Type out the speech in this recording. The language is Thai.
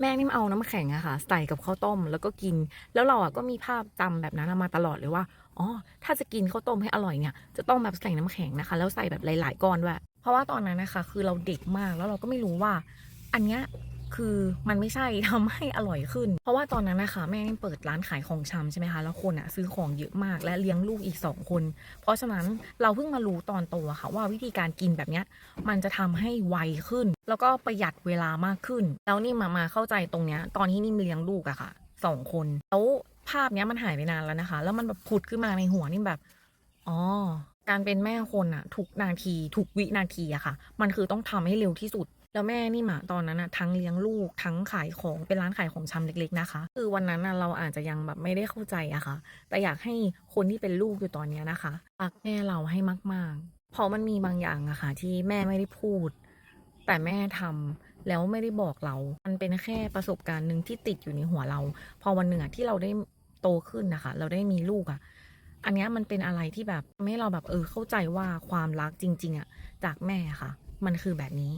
แม่นิ่มเอาน้ำแข็งอะค่ะใส่กับข้าวต้มแล้วก็กิน แล้วเราอะก็มีภาพจำแบบนั้นมาตลอดเลยว่าอ๋อถ้าจะกินข้าวต้มให้อร่อยเนี่ยจะต้องแบบใส่น้ำแข็งนะคะ แล้วใส่แบบหลาย ๆ ก้อนด้วยเพราะว่าตอนนั้นนะคะ คือเราเด็กมากแล้วเราก็ไม่รู้ว่า อันเนี้ย คือมันไม่ใช่ทำให้อร่อยขึ้น เพราะว่าตอนนั้นนะคะแม่เปิดร้านขายของชำใช่ไหมคะแล้วคนอะซื้อของเยอะมากและเลี้ยงลูกอีกสองคน เพราะฉะนั้นเราเพิ่งมารู้ตอนโตอะค่ะ ว่าวิธีการกินแบบเนี้ยมันจะทำให้ไวขึ้น แล้วก็ประหยัดเวลามากขึ้น แล้วนี่มามาเข้าใจตรงเนี้ยตอนที่นิ่มเลี้ยงลูกอะค่ะสองคนแล้วภาพเนี้ยมันหายไปนานแล้วนะคะ แล้วมันแบบผุดขึ้นมาในหัวนิ่แบบอ๋อการเป็นแม่คนอะทุกนาทีทุกวินาทีอะค่ะ มันคือต้องทำให้เร็วที่สุด แล้วแม่นี่มาตอนนั้นอะทั้งเลี้ยงลูกทั้งขายของเป็นร้านขายของชำเล็ก ๆนะคะ คือวันนั้นอะเราอาจจะยังแบบไม่ได้เข้าใจอะค่ะ แต่อยากให้คนที่เป็นลูกอยู่ตอนเนี้ยนะคะรักแม่เราให้มากๆเพราะมันมีบางอย่างอะค่ะ ที่แม่ไม่ได้พูด แต่แม่ทำแล้วไม่ได้บอกเรา มันเป็นแค่ประสบการณ์หนึ่งที่ติดอยู่ในหัวเรา พอวันหนึ่งอะที่เราได้โตขึ้นนะคะ เราได้มีลูกอะอันนี้มันเป็นอะไรที่แบบทำให้เราแบบเออเข้าใจว่าความรักจริง ๆอะจากแม่ค่ะ มันคือแบบนี้